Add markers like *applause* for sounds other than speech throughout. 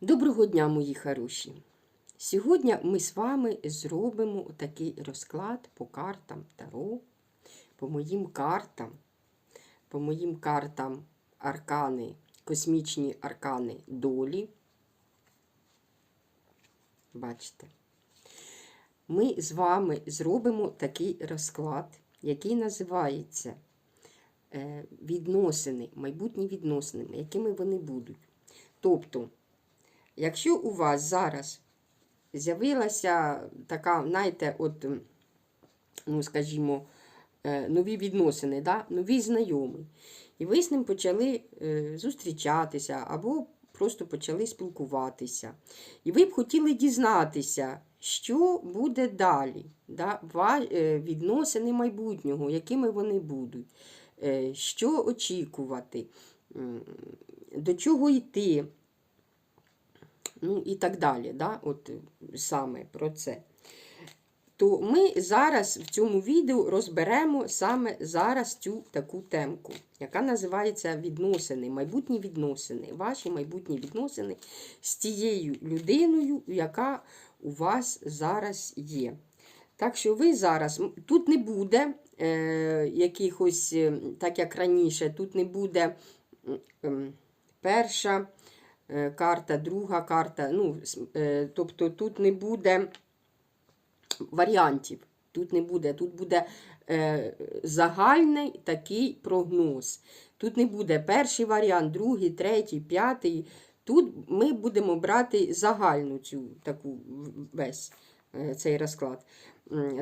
Доброго дня, мої хороші! Сьогодні ми з вами зробимо такий розклад по картам Таро, по моїм картам, по моїм картам аркани, космічні аркани долі. Бачите? Ми з вами зробимо такий розклад, який називається е, відносини, майбутні відносини, якими вони будуть. Тобто, Якщо у вас зараз з'явилася така, знаєте, от, ну, скажімо, е, нові відносини, да? нові знайомі, і ви з ним почали е, зустрічатися або просто почали спілкуватися. І ви б хотіли дізнатися, що буде далі, да? Е, відносини майбутнього, якими вони будуть, що очікувати, до чого йти ну і так далі. Да? От е, саме про це. То ми зараз в цьому відео розберемо саме зараз цю таку темку, яка називається відносини, майбутні відносини, ваші майбутні відносини з тією людиною, яка у вас зараз є. Так що ви зараз, тут не буде е, якихось, е, так як раніше, тут не буде ем, перша е, карта, друга карта. Ну, е, тобто тут не буде варіантів. Тут не буде. Тут буде е, загальний такий прогноз. Тут не буде перший варіант, другий, третій, п'ятий. Тут ми будемо брати загальну цю таку весь е, цей розклад.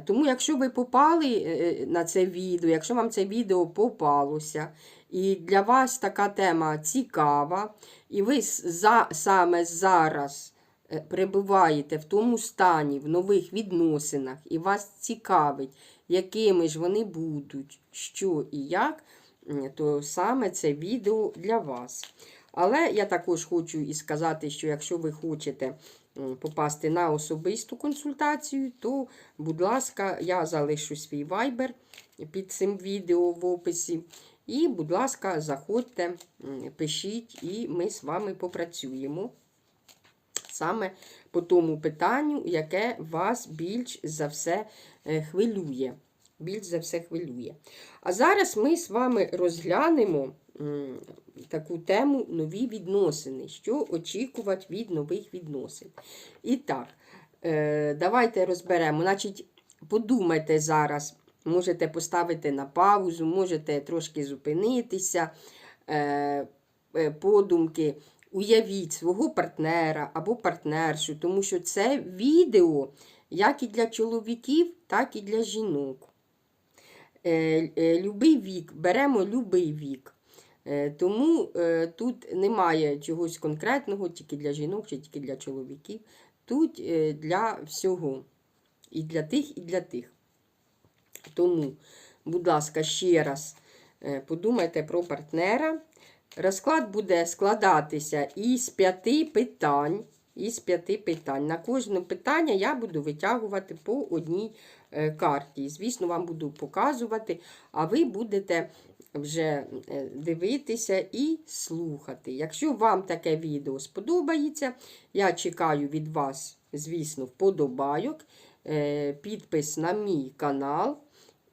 Тому, якщо ви попали е, на це відео, якщо вам це відео попалося, і для вас така тема цікава, і ви за, саме зараз е, перебуваєте в тому стані, в нових відносинах, і вас цікавить, якими ж вони будуть, що і як, то саме це відео для вас. Але я також хочу і сказати, що якщо ви хочете попасти на особисту консультацію, то, будь ласка, я залишу свій вайбер під цим відео в описі. І, будь ласка, заходьте, пишіть, і ми з вами попрацюємо саме по тому питанню, яке вас більш за все е, хвилює. Більш за все хвилює. А зараз ми з вами розглянемо таку тему нові відносини. Що очікувати від нових відносин. І так, е, давайте розберемо. Значить, подумайте зараз, можете поставити на паузу, можете трошки зупинитися, е, е, подумки. Уявіть свого партнера або партнершу, тому що це відео як і для чоловіків, так і для жінок. Любий вік, беремо любий вік. Е, Тому е, тут немає чогось конкретного, тільки для жінок чи тільки для чоловіків. Тут е, для всього. І для тих, і для тих. Тому, будь ласка, ще раз подумайте про партнера. Розклад буде складатися із п'яти питань. Із п'яти питань. На кожне питання я буду витягувати по одній карті. Звісно, вам буду показувати, а ви будете вже е, дивитися і слухати. Якщо вам таке відео сподобається, я чекаю від вас, звісно, вподобайок, е, підпис на мій канал.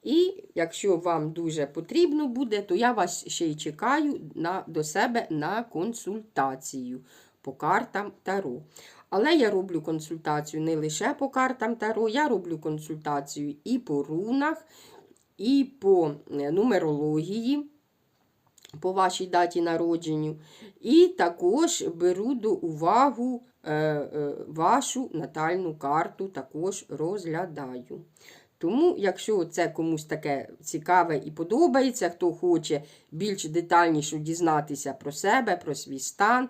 І якщо вам дуже потрібно буде, то я вас ще й чекаю на, до себе на консультацію по картам Таро. Але я роблю консультацію не лише по картам Таро, я роблю консультацію і по рунах, і по е, нумерології, по вашій даті народженню. І також беру до уваги е, е, вашу натальну карту, також розглядаю. Тому, якщо це комусь таке цікаве і подобається, хто хоче більш детальніше дізнатися про себе, про свій стан,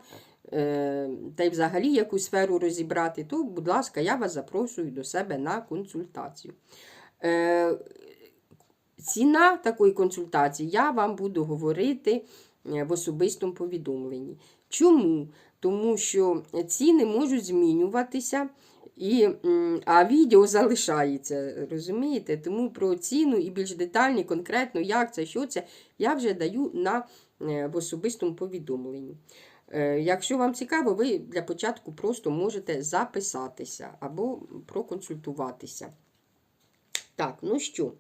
та й взагалі якусь сферу розібрати, то, будь ласка, я вас запрошую до себе на консультацію. Ціна такої консультації я вам буду говорити е, в особистому повідомленні. Чому? Тому що ціни можуть змінюватися, і, а відео залишається. Розумієте? Тому про ціну і більш детальні, конкретно, як це, що це, я вже даю на, е, в особистому повідомленні. Е, Якщо вам цікаво, ви для початку просто можете записатися або проконсультуватися. Так, ну що,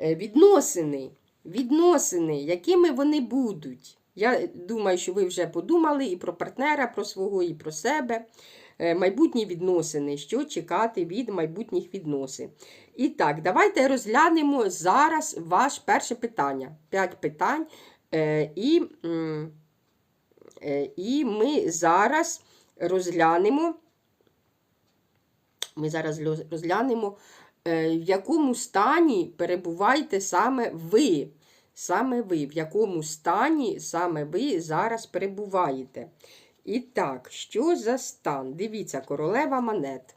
відносини, відносини, якими вони будуть. Я думаю, що ви вже подумали і про партнера, про свого, і про себе. Е, Майбутні відносини, що чекати від майбутніх відносин. І так, давайте розглянемо зараз ваше перше питання. П'ять питань. Е, І, е, і ми зараз розглянемо. Ми зараз розглянемо, е, в якому стані перебуваєте саме ви. Саме ви, в якому стані саме ви зараз перебуваєте. І так, що за стан? Дивіться, королева монет.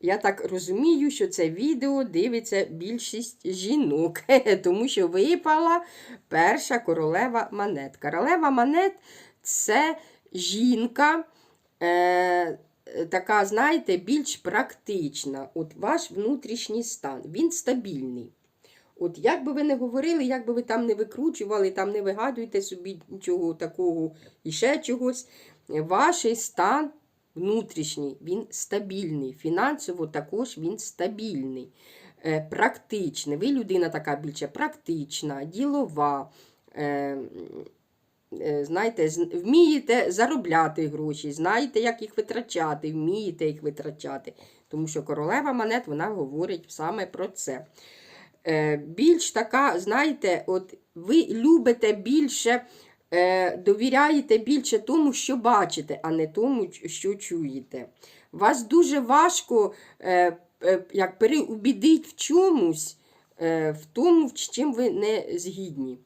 Я так розумію, що це відео дивиться більшість жінок, *laughs* тому що випала перша королева монет. Королева монет це жінка. Е, така, знаєте, більш практична. От ваш внутрішній стан, він стабільний. От як би ви не говорили, як би ви там не викручували, там не вигадуєте собі нічого такого і ще чогось, ваш стан внутрішній, він стабільний. Фінансово також він стабільний, е, практичний. Ви людина така більше практична, ділова. Е, знаєте, вмієте заробляти гроші, знаєте, як їх витрачати, вмієте їх витрачати. Тому що королева монет вона говорить саме про це. Е, більш така, знаєте, от ви любите більше, е, довіряєте більше тому, що бачите, а не тому, що чуєте. Вас дуже важко як переубідить в чомусь, в тому, з чим ви не згідні.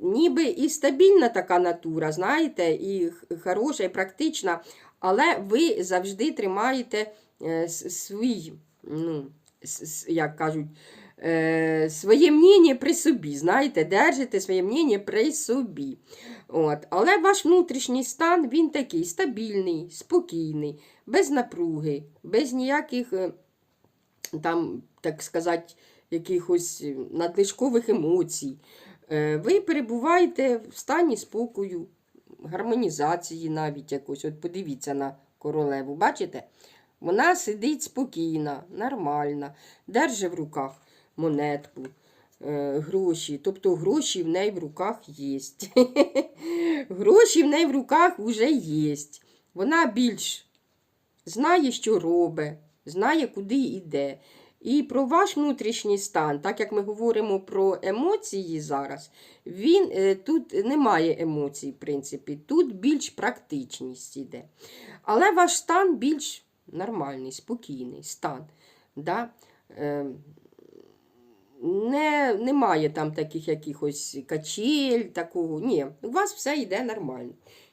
Ніби і стабільна така натура, знаєте, і хороша, і практична, але ви завжди тримаєте е, свій, ну, як кажуть, е, своє мнення при собі, знаєте, держите своє мнення при собі. От. Але ваш внутрішній стан, він такий стабільний, спокійний, без напруги, без ніяких, е, там, так сказати, якихось надлишкових емоцій. Е, Ви перебуваєте в стані спокою, гармонізації навіть якось. От подивіться на королеву, бачите? Вона сидить спокійна, нормальна, держить в руках монетку, е, гроші. Тобто гроші в неї в руках є. *laughs* гроші в неї в руках вже є. Вона більш знає, що робить, знає, куди йде. І про ваш внутрішній стан, так як ми говоримо про емоції зараз, він е, тут немає емоцій, в принципі, тут більш практичність іде. Але ваш стан більш нормальний, спокійний стан. Да? Е, не, немає там таких якихось качель, такого. Ні, у вас все йде нормально.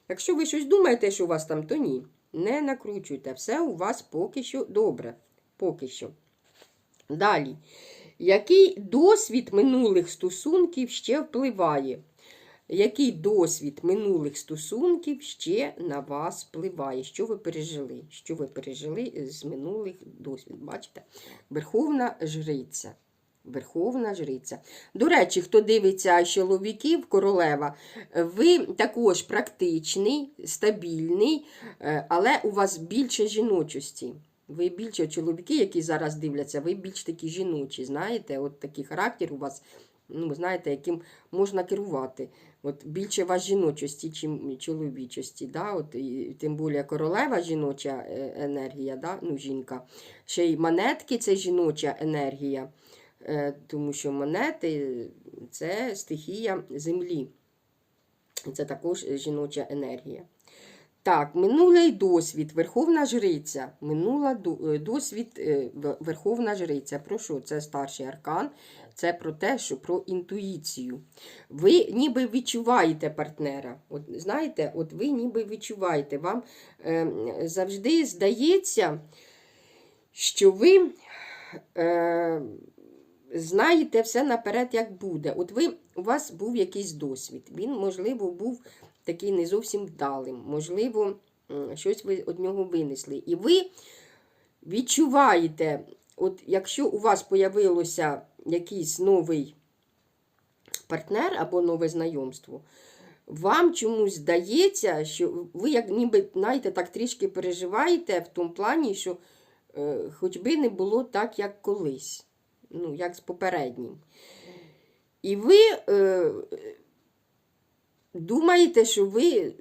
Якщо ви щось думаєте, що у вас там, то ні. Не накручуйте. Все у вас поки що добре. Поки що. Далі. Який досвід минулих стосунків ще впливає? Який досвід минулих стосунків ще на вас впливає? Що ви пережили? Що ви пережили з минулих досвід? Бачите? Верховна жриця. Верховна жриця. До речі, хто дивиться чоловіків, королева, ви також практичний, стабільний, е, але у вас більше жіночості. Ви більше чоловіки, які зараз дивляться, ви більш такі жіночі, знаєте, от такий характер у вас, ну, знаєте, яким можна керувати. От більше вас жіночості, чим чоловічості. Да? От, і, тим більше королева жіноча е, енергія, да? ну, жінка. Ще й монетки це жіноча енергія, е, тому що монети це стихія землі. Це також жіноча енергія. Так, минулий досвід, Верховна Жриця. Минула е, досвід е, Верховна Жриця. Про що? Це старший аркан. Це про те, що про інтуїцію. Ви ніби відчуваєте партнера. От знаєте, от ви ніби відчуваєте. Вам е, завжди здається, що ви е, знаєте все наперед, як буде. От ви, у вас був якийсь досвід. Він, можливо, був такий не зовсім вдалим. Можливо, щось ви від нього винесли. І ви відчуваєте, от якщо у вас появилося якийсь новий партнер або нове знайомство, вам чомусь здається, що ви як ніби, знаєте, так трішки переживаєте в тому плані, що е, хоч би не було так, як колись, ну, як з попереднім. І ви е, думаєте, що ви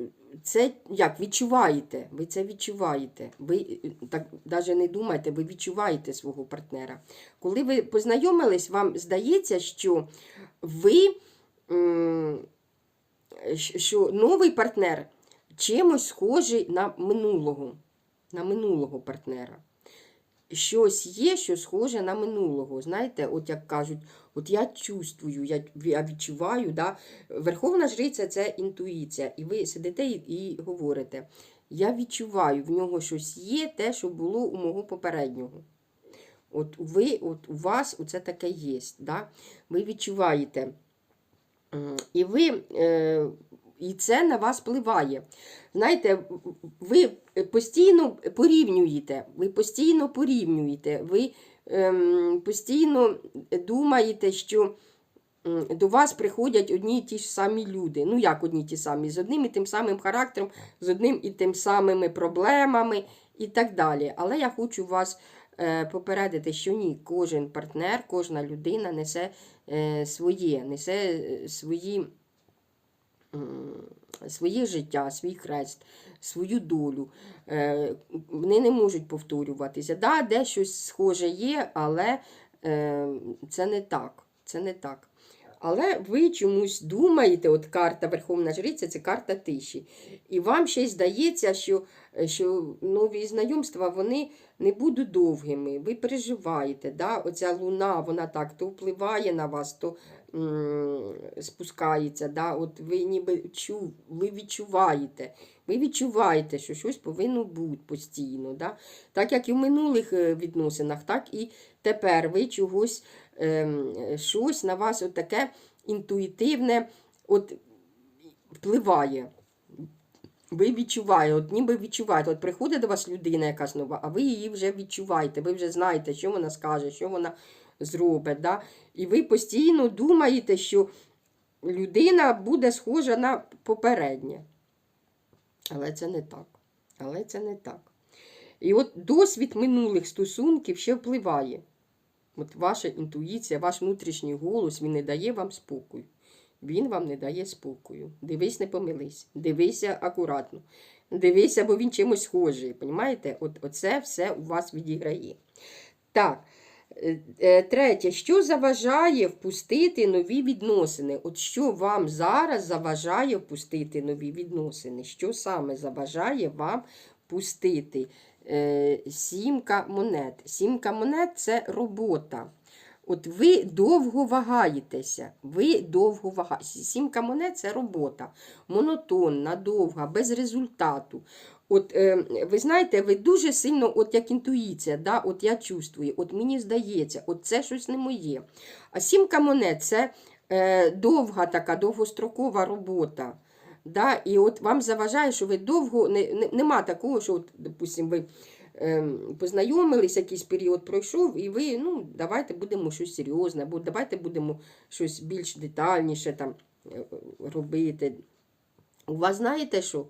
це як відчуваєте, ви це відчуваєте. Ви так навіть не думаєте, ви відчуваєте свого партнера. Коли ви познайомились, вам здається, що ви. що новий партнер чимось схожий на минулого, на минулого партнера. Щось є, що схоже на минулого. Знаєте, от як кажуть, от я чувствую, я, відчуваю. Да? Верховна жриця це інтуїція. І ви сидите і, говорите: я відчуваю, в нього щось є, те, що було у мого попереднього. От ви, от у вас оце таке є. Да? Ви відчуваєте. І ви, е, і це на вас впливає. Знаєте, ви постійно порівнюєте, ви постійно порівнюєте, ви постійно думаєте, що до вас приходять одні і ті ж самі люди. Ну, як одні й ті самі, з одним і тим самим характером, з одним і тим самими проблемами і так далі. Але я хочу вас е, попередити, що ні, кожен партнер, кожна людина несе е, своє, несе е, свої, своє життя, свій хрест, свою долю. Е, Вони не можуть повторюватися. Да, де схоже є, але е, це не так. Це не так. Але ви чомусь думаєте, от карта Верховна Жриця це карта тиші. І вам ще й здається, що, що нові знайомства вони не будуть довгими. Ви переживаєте. Да? Оця луна, вона так то впливає на вас, то м, спускається. Да? От ви ніби чу, ви відчуваєте. Ви відчуваєте, що щось повинно бути постійно. Да? Так як і в минулих е, відносинах, так і тепер ви чогось ем, щось на вас таке інтуїтивне от, впливає. Ви відчуваєте, от ніби відчуваєте, от приходить до вас людина якась нова, а ви її вже відчуваєте, ви вже знаєте, що вона скаже, що вона зробить. Да? І ви постійно думаєте, що людина буде схожа на попереднє. Але це не так. Але це не так. І от досвід минулих стосунків ще впливає. От ваша інтуїція, ваш внутрішній голос, він не дає вам спокою. Він вам не дає спокою. Дивись, не помились. Дивися акуратно. Дивися, бо він чимось схожий. Понімаєте? От, оце все у вас відіграє. Так. Е, е, Третє, що заважає впустити нові відносини? От що вам зараз заважає впустити нові відносини? Що саме заважає вам пустити? Е, Сімка монет. Сімка монет це робота. От ви довго вагаєтеся, ви довго вагаєтеся. Сімка монет це робота. Монотонна, довга, без результату. От е, ви знаєте, ви дуже сильно, от як інтуїція, да, от я чувствую, от мені здається, от це щось не моє. А сімка монет це е, довга така, довгострокова робота. Да? І от вам заважає, що ви довго не, не, нема такого, що, от, допустим, ви ем, познайомились, якийсь період пройшов, і ви, ну, давайте будемо щось серйозне, або давайте будемо щось більш детальніше там е, робити. У вас знаєте що?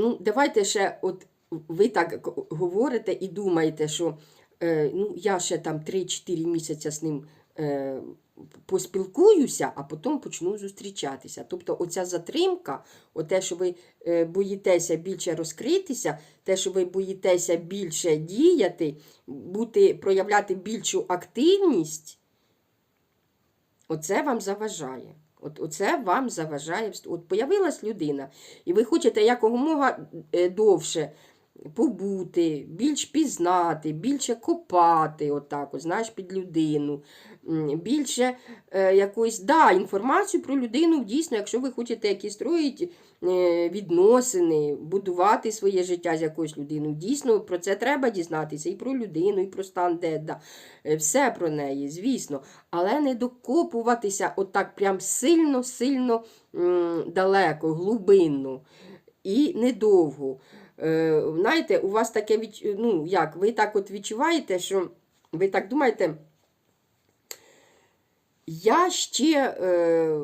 Ну, давайте ще, от ви так говорите і думаєте, що е, ну, я ще там 3-4 місяці з ним е, поспілкуюся, а потім почну зустрічатися. Тобто оця затримка, те, що ви е, боїтеся більше розкритися, те, що ви боїтеся більше діяти, бути, проявляти більшу активність, оце вам заважає. От оце вам заважає. От появилась людина, і ви хочете якомога е, довше побути, більш пізнати, більше копати, отак, от, знаєш, під людину, більше е, якоїсь, да, інформацію про людину, дійсно, якщо ви хочете якісь строїти е, відносини, будувати своє життя з якоюсь людиною, дійсно про це треба дізнатися і про людину, і про стан деда, е, все про неї, звісно, але не докопуватися отак прям сильно-сильно далеко, глибинно і недовго. Е, знаєте, у вас таке відч... ну як, ви так от відчуваєте, що ви так думаєте, я ще е,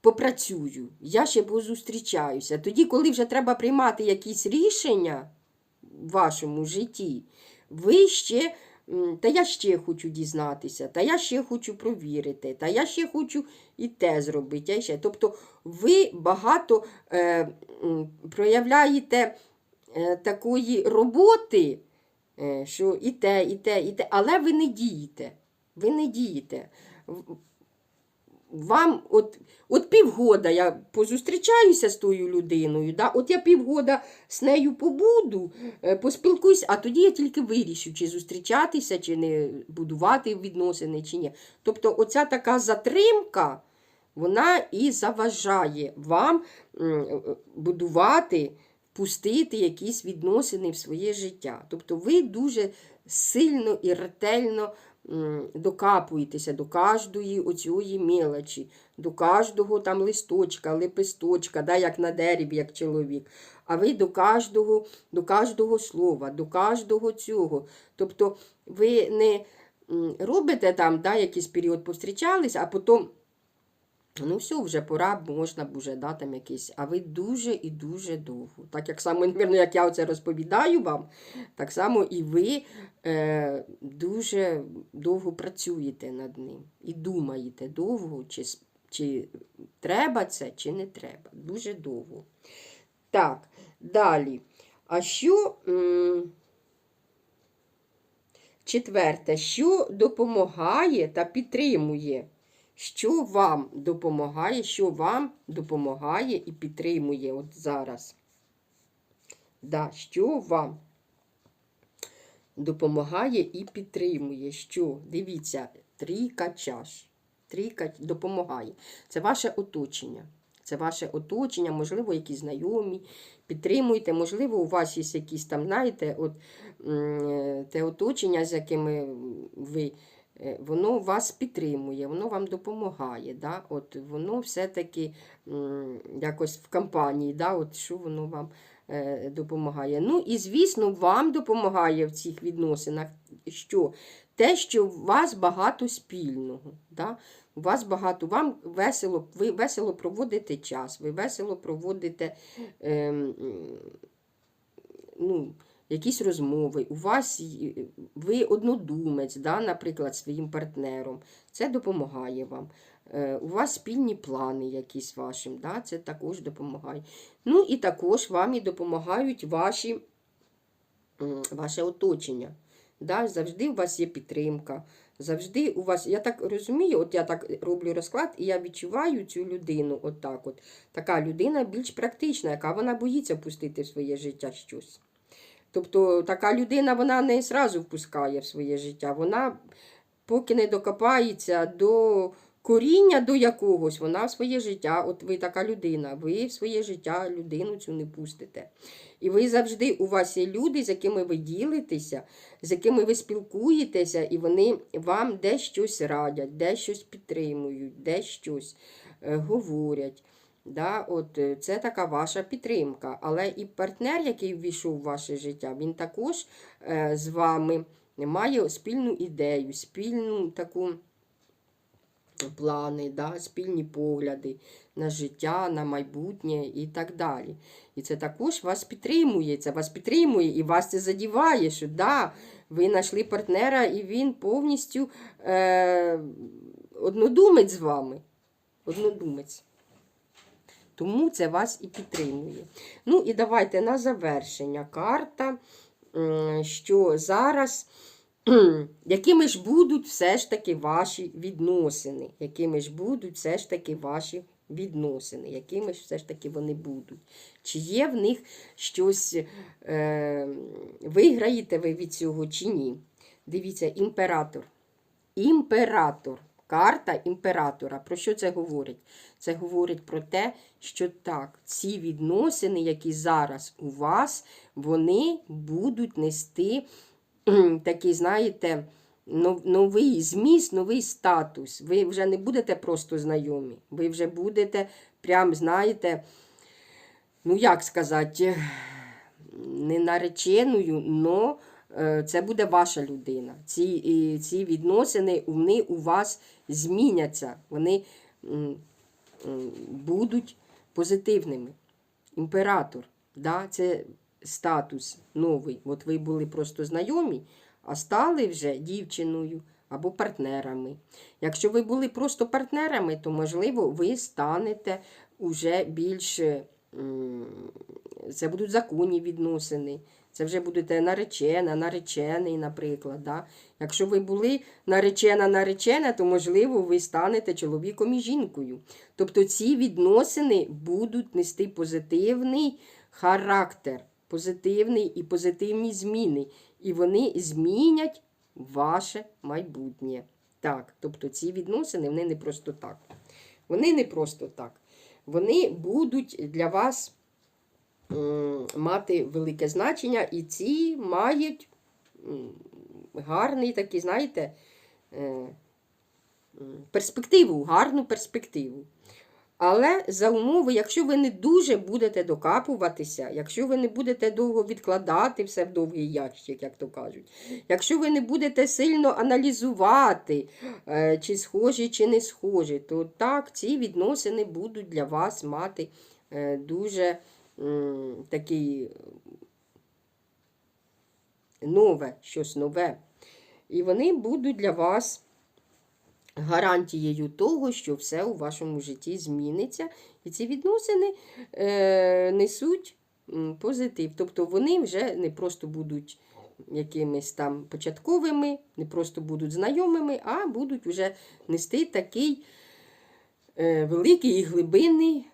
попрацюю, я ще позустрічаюся. Тоді, коли вже треба приймати якісь рішення в вашому житті, ви ще. Та я ще хочу дізнатися, та я ще хочу провірити, та я ще хочу і те зробити. Я ще. Тобто ви багато е, проявляєте е, такої роботи, е, що і те, і те, і те, але ви не дієте. Ви не дієте. Вам от, от півгода я позустрічаюся з тою людиною, да? от я півгода з нею побуду, е, поспілкуюся, а тоді я тільки вирішу, чи зустрічатися, чи не будувати відносини, чи ні. Тобто, оця така затримка, вона і заважає вам е, будувати, пустити якісь відносини в своє життя. Тобто ви дуже сильно і ретельно докапуєтеся до кожної оцієї мелочі, до кожного там листочка, лепесточка, да, як на дереві, як чоловік. А ви до кожного, до кожного слова, до кожного цього. Тобто ви не робите там да, якийсь період повстрічались, а потім. Ну, все, вже пора, можна б уже да, а ви дуже і дуже довго. Так як само, напевно, як я оце розповідаю вам, так само і ви е, дуже довго працюєте над ним. І думаєте довго, чи, чи треба це, чи не треба. Дуже довго. Так, далі. А що. Четверте, що допомагає та підтримує? Що вам допомагає, що вам допомагає і підтримує от зараз? Да, що вам допомагає і підтримує? Що? Дивіться, трійка чаш. Трійка допомагає. Це ваше оточення. Це ваше оточення, можливо, якісь знайомі, підтримуйте, можливо, у вас є якісь там, знаєте, от, те оточення, з якими ви е, воно вас підтримує, воно вам допомагає. Да? От Воно все-таки якось в компанії, да? от що воно вам е, допомагає. Ну і, звісно, вам допомагає в цих відносинах що? те, що у вас багато спільного. Да? У вас багато, вам весело, ви весело проводите час, ви весело проводите. ем, ну, якісь розмови, у вас ви однодумець, да, наприклад, своїм партнером. Це допомагає вам. Е, У вас спільні плани якісь вашим, да, це також допомагає. Ну і також вам і допомагають ваші, ваше оточення. Да, завжди у вас є підтримка. Завжди у вас, я так розумію, от я так роблю розклад, і я відчуваю цю людину отак. От. Така людина більш практична, яка вона боїться впустити в своє життя щось. Тобто така людина вона не зразу впускає в своє життя. Вона, поки не докопається до коріння до якогось, вона в своє життя, от ви така людина, ви в своє життя людину цю не пустите. І ви завжди, у вас є люди, з якими ви ділитеся, з якими ви спілкуєтеся, і вони вам де щось радять, де щось підтримують, де щось е, говорять. Да, от е, Це така ваша підтримка. Але і партнер, який ввійшов в ваше життя, він також е, з вами має спільну ідею, спільну таку плани, да, спільні погляди на життя, на майбутнє і так далі. І це також вас підтримує, це вас підтримує і вас це задіває, що да, ви знайшли партнера, і він повністю е, однодумець з вами. Однодумець. Тому це вас і підтримує. Ну і давайте на завершення карта, що зараз, *clears throat* якими ж будуть все ж таки ваші відносини, якими ж будуть все ж таки ваші відносини, якими ж все ж таки вони будуть. Чи є в них щось, е, виграєте ви від цього чи ні? Дивіться, імператор. Імператор. Карта імператора. Про що це говорить? Це говорить про те, що так, ці відносини, які зараз у вас, вони будуть нести такий, знаєте, новий зміст, новий статус. Ви вже не будете просто знайомі. Ви вже будете, прям, знаєте, ну як сказати, не нареченою, но це буде ваша людина. Ці, ці відносини вони у вас зміняться. Вони будуть позитивними. Імператор, да, це статус новий. От ви були просто знайомі, а стали вже дівчиною або партнерами. Якщо ви були просто партнерами, то, можливо, ви станете уже більш. Це будуть законні відносини. Це вже будете наречена, наречений, наприклад. Да? Якщо ви були наречена, наречена, то, можливо, ви станете чоловіком і жінкою. Тобто ці відносини будуть нести позитивний характер, позитивний і позитивні зміни. І вони змінять ваше майбутнє. Так, тобто ці відносини вони не просто так. Вони не просто так. Вони будуть для вас мати велике значення, і ці мають гарний такий, знаєте, е, перспективу, гарну перспективу. Але за умови, якщо ви не дуже будете докапуватися, якщо ви не будете довго відкладати все в довгий ящик, як то кажуть, якщо ви не будете сильно аналізувати, е, чи схожі, чи не схожі, то так, ці відносини будуть для вас мати е, дуже такий нове, щось нове. І вони будуть для вас гарантією того, що все у вашому житті зміниться. І ці відносини е, несуть позитив. Тобто вони вже не просто будуть якимись там початковими, не просто будуть знайомими, а будуть вже нести такий е, великий і глибинний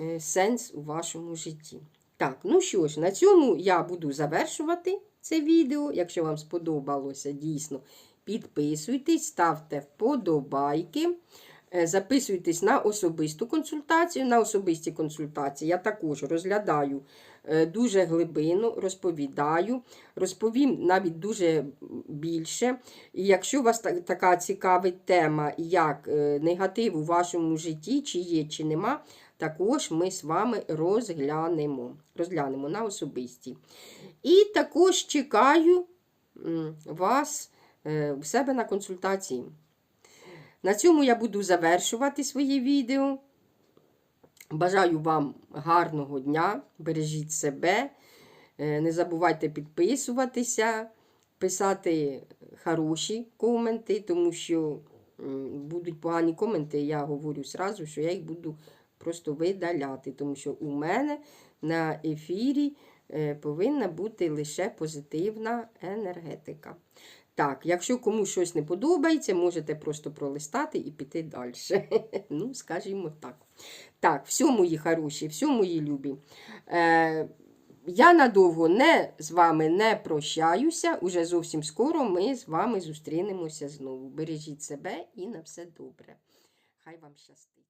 е, сенс у вашому житті. Так, ну що ж, на цьому я буду завершувати це відео. Якщо вам сподобалося дійсно, підписуйтесь, ставте вподобайки. Е, Записуйтесь на особисту консультацію. На особисті консультації я також розглядаю е, дуже глибину, розповідаю, розповім навіть дуже більше. І якщо вас така цікавить тема, як е, негатив у вашому житті, чи є, чи нема, також ми з вами розглянемо. Розглянемо на особисті. І також чекаю вас е, у себе на консультації. На цьому я буду завершувати своє відео. Бажаю вам гарного дня, бережіть себе, е, не забувайте підписуватися, писати хороші коменти, тому що будуть погані коменти, я говорю сразу, що я їх буду просто видаляти, тому що у мене на ефірі е, повинна бути лише позитивна енергетика. Так, якщо комусь щось не подобається, можете просто пролистати і піти далі. *laughs* Ну, скажімо так. Так, все, мої хороші, все, мої любі. Е, я надовго не з вами не прощаюся. Уже зовсім скоро ми з вами зустрінемося знову. Бережіть себе і на все добре. Хай вам щастить.